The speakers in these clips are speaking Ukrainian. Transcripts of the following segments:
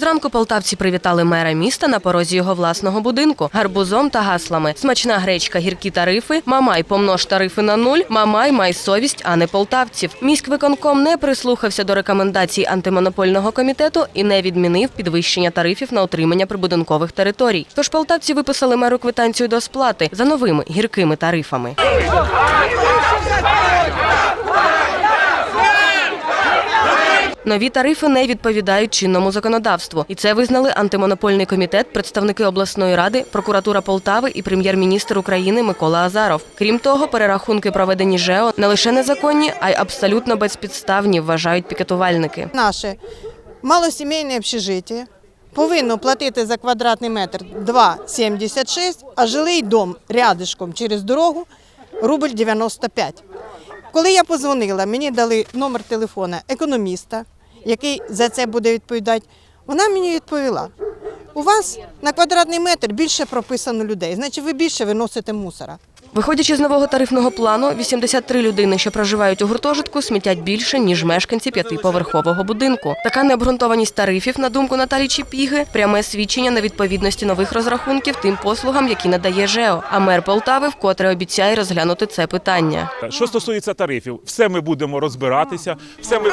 Зранку полтавці привітали мера міста на порозі його власного будинку гарбузом та гаслами. Смачна гречка, гіркі тарифи, мамай помнож тарифи на нуль, мамай май совість, а не полтавців. Міськвиконком не прислухався до рекомендацій антимонопольного комітету і не відмінив підвищення тарифів на утримання прибудинкових територій. Тож полтавці виписали меру квитанцію до сплати за новими гіркими тарифами. Нові тарифи не відповідають чинному законодавству, і це визнали антимонопольний комітет, представники обласної ради, прокуратура Полтави і прем'єр-міністр України Микола Азаров. Крім того, перерахунки проведені ЖЕО не лише незаконні, а й абсолютно безпідставні, вважають пікетувальники. Наше малосімейне общежиття повинно платити за квадратний метр 2,76, а жилий дом рядишком через дорогу рубль 95. Коли я позвонила, мені дали номер телефона економіста, який за це буде відповідати. Вона мені відповіла: у вас на квадратний метр більше прописано людей, значить ви більше виносите мусора. Виходячи з нового тарифного плану, 83 людини, що проживають у гуртожитку, смітять більше ніж мешканці п'ятиповерхового будинку. Така необґрунтованість тарифів, на думку Наталі Чіпіги, пряме свідчення на відповідності нових розрахунків тим послугам, які надає ЖЕО. А мер Полтави вкотре обіцяє розглянути це питання. Що стосується тарифів, все ми будемо розбиратися. Все ми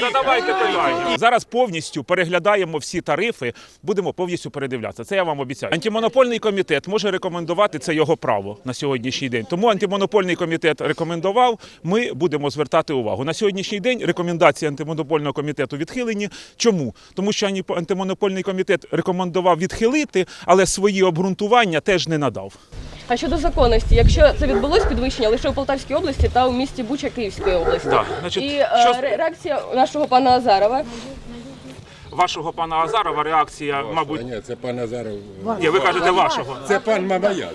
задавайте питання. Зараз повністю переглядаємо всі тарифи, будемо повністю передивлятися. Це я вам обіцяю. Антимонопольний комітет може рекомендувати це його право на сьогоднішній день. Тому антимонопольний комітет рекомендував. Ми будемо звертати увагу на сьогоднішній день. Рекомендації антимонопольного комітету відхилені. Чому? Тому що антимонопольний комітет рекомендував відхилити, але свої обґрунтування теж не надав. А щодо законності, якщо це відбулось підвищення лише у Полтавській області та у місті Буча Київської області, Так, значить, і е, що- реакція нашого пана Азарова Вашого пана Азарова реакція, мабуть, Ні, це пан Азаров. Ні, ви кажете вашого. Це пан Мамая.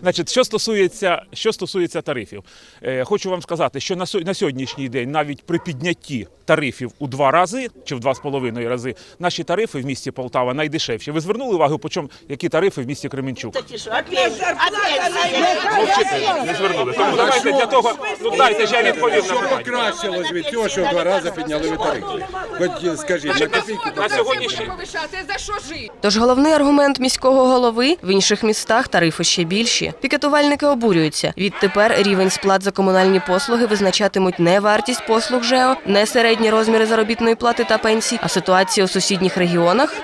Значить, що стосується, що стосується тарифів, е, хочу вам сказати, що на, сьо- на сьогоднішній день навіть при піднятті тарифів у два рази чи в два з половиною рази наші тарифи в місті Полтава найдешевші. Ви звернули увагу, по чому які тарифи в місті Кременчук? Мовчите, не звернули. Тому давайте для того, ну дайте ж я відповім на Що питання. покращилось від цього, що в два рази підняли ви тарифи? Хоч скажіть, на копійки На сьогоднішній повишати, за що жити? Тож головний аргумент міського голови в інших містах тарифи ще більші. Пікетувальники обурюються. Відтепер рівень сплат за комунальні послуги визначатимуть не вартість послуг ЖЕО, не середні розміри заробітної плати та пенсій, а ситуація у сусідніх регіонах.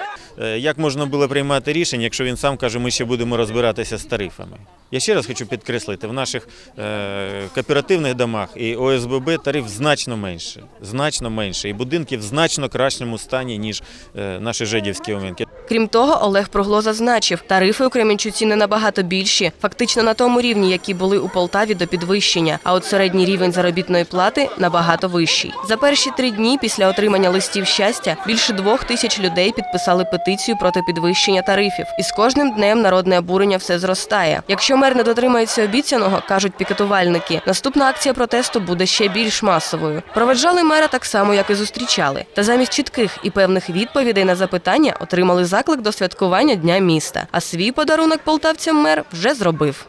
Е, Як можна було приймати рішення, якщо він сам каже, ми ще будемо розбиратися з тарифами? Я ще раз хочу підкреслити, в наших е, кооперативних домах і ОСББ тариф значно менше, значно менше, і будинки в значно кращому стані, ніж е, наші жидівські умінки. Крім того, Олег Прогло зазначив, тарифи у Кременчуці не набагато більші, фактично на тому рівні, які були у Полтаві до підвищення. А от середній рівень заробітної плати набагато вищий. За перші три дні після отримання листів щастя більше двох тисяч людей підписали петицію проти підвищення тарифів. І з кожним днем народне обурення все зростає. Мер не дотримається обіцяного, кажуть пікетувальники, наступна акція протесту буде ще більш масовою. Проведжали мера так само, як і зустрічали. Та замість чітких і певних відповідей на запитання отримали заклик до святкування дня міста. А свій подарунок полтавцям мер вже зробив.